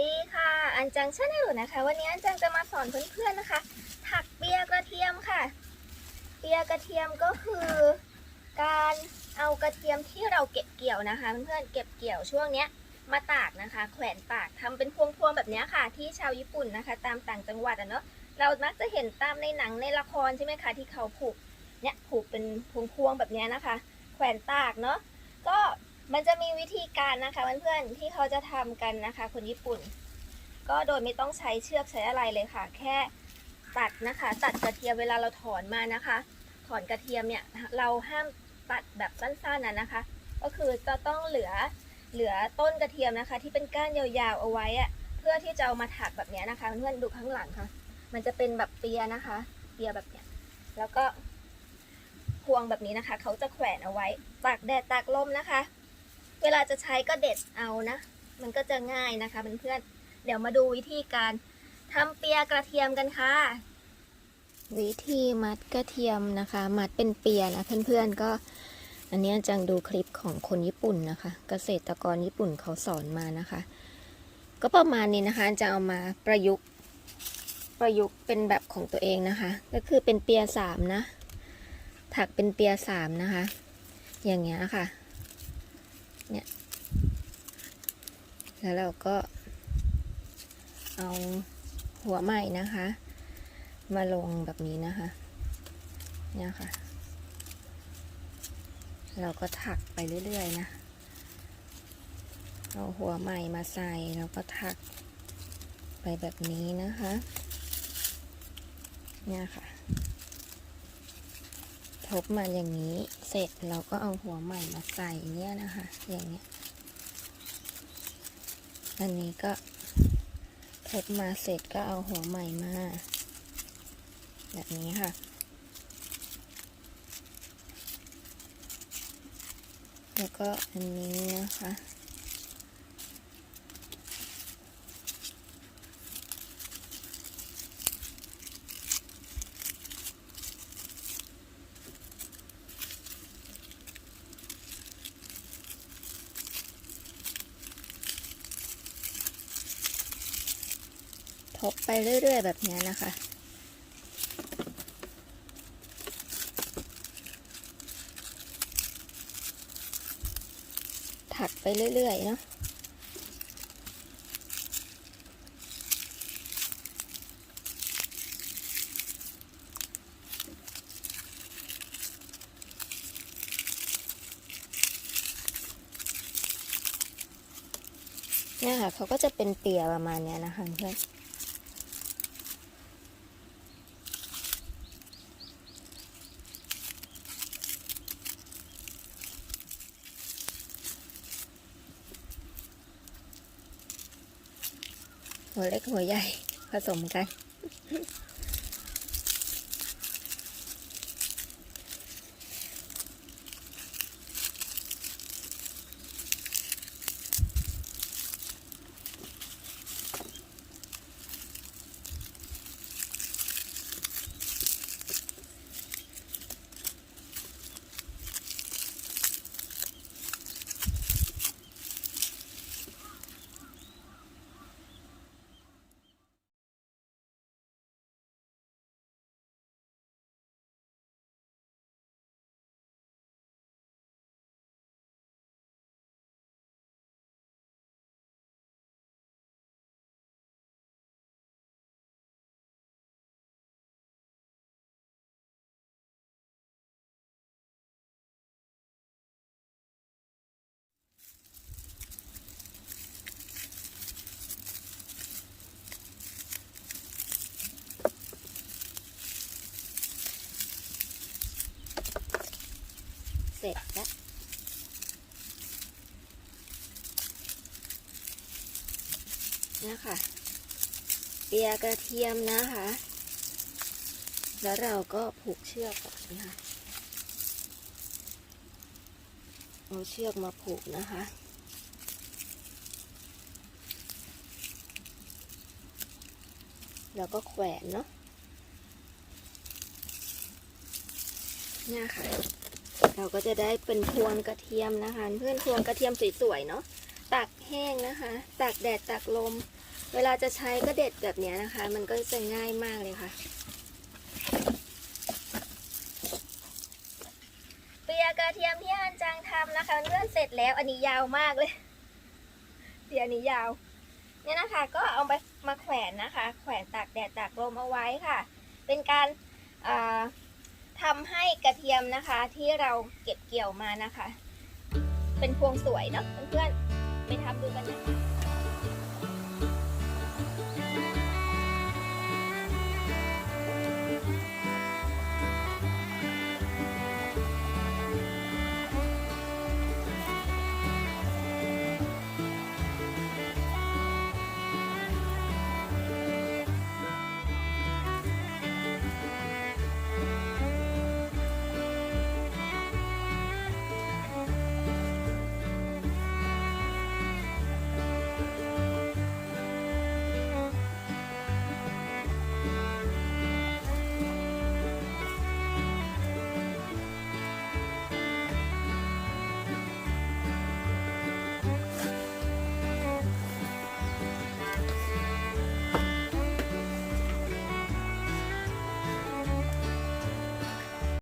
ดีค่ะ อันจังชาแนลนะคะ วันนี้อันจังจะมาสอนเพื่อนๆนะคะ ถักเปียกระเทียมค่ะ เปียกระเทียมก็คือการเอากระเทียมที่เราเก็บเกี่ยวนะคะ เพื่อนๆเก็บเกี่ยวช่วงเนี้ยมาตากนะคะ แขวนตากทำเป็นพวงๆแบบนี้ค่ะ ที่ชาวญี่ปุ่นนะคะ ตามต่างจังหวัดอะเนาะเรามักจะเห็นตามในหนังในละครใช่ไหมคะที่เขาผูกเนี่ยผูกเป็นพวงๆแบบนี้นะคะ แขวนตากเนาะก็ มันจะมีวิธีการนะคะเพื่อนๆที่เขาจะทำกันนะคะ คนญี่ปุ่น ก็โดยไม่ต้องใช้เชือกใช้อะไรเลยค่ะ แค่ตัดนะคะ ตัดกระเทียมเวลาเราถอนมานะคะ ถอนกระเทียมเนี่ยเราห้ามตัดแบบสั้นๆนะนะคะ ก็คือจะต้องเหลือเหลือต้นกระเทียมนะคะ ที่เป็นก้านยาวๆเอาไว้อะเพื่อที่จะเอามาถักแบบนี้นะคะ เพื่อนๆดูข้างหลังค่ะ มันจะเป็นแบบเปียนะคะ เปียแบบเนี้ยแล้วก็พวงแบบนี้นะคะ เขาจะแขวนเอาไว้ตากแดดตากลมนะคะ เวลาจะใช้ก็เด็ดเอานะ มันก็จะง่ายนะคะเพื่อนๆเดี๋ยวมาดูวิธีการทำเปียกระเทียมกันค่ะ วิธีมัดกระเทียมนะคะ มัดเป็นเปียนะเพื่อนๆก็ อันนี้จังดูคลิปของคนญี่ปุ่นนะคะ เกษตรกรญี่ปุ่นเขาสอนมานะคะ ก็ประมาณนี้นะคะจะเอามาประยุกต์ประยุกต์เป็นแบบของตัวเองนะคะ ก็คือเป็นเปียสามนะ ถักเป็นเปียสามนะคะ อย่างเงี้ยค่ะ เนี่ย แล้วเราก็ เอาหัวใหม่นะคะ มาลงแบบนี้นะคะ เนี่ยค่ะ เราก็ถักไปเรื่อยๆนะ เอาหัวใหม่มาใส่แล้วก็ถักไปแบบนี้นะคะ เนี่ยค่ะ ทบมาอย่างนี้ เสร็จเราก็เอาหัวใหม่มาใส่เนี่ยนะคะ อย่างเนี้ย อันนี้ก็ทบมาเสร็จก็เอาหัวใหม่มา แบบนี้ค่ะ แล้วก็อันนี้นะคะ ทบไปเรื่อย ๆ แบบนี้นะคะ ถักไปเรื่อย ๆ เนาะเนี่ยค่ะเขาก็จะเป็นเปียประมาณเนี้ยนะคะเพื่อน หัวเล็กหัวใหญ่ผสมกัน ร็จแล้วนี่ค่ะเปียกระเทียมนะคะ แล้วเราก็ผูกเชือกแบบนี้ค่ะเอาเชือกมาผูกนะคะแล้วก็แขวนเนาะเนี่ยค่ะ เราก็จะได้เป็นพวงกระเทียมนะคะ เพื่อนพวงกระเทียมสวยๆเนาะตากแห้งนะคะ ตากแดดตากลม เวลาจะใช้ก็เด็ดแบบนี้นะคะ มันก็จะง่ายมากเลยค่ะ เปียกระเทียมที่อันจังทำนะคะเลื่อนเสร็จแล้วอันนี้ยาวมากเลยเดี๋ยวอันนี้ยาวเนี่ยนะคะก็เอาไปมาแขวนนะคะ แขวนตากแดดตากลมเอาไว้ค่ะ เป็นการอ่า ทำให้กระเทียมนะคะที่เราเก็บเกี่ยวมานะคะ เป็นพวงสวยเนาะเพื่อนๆไปทำดูกันนะคะ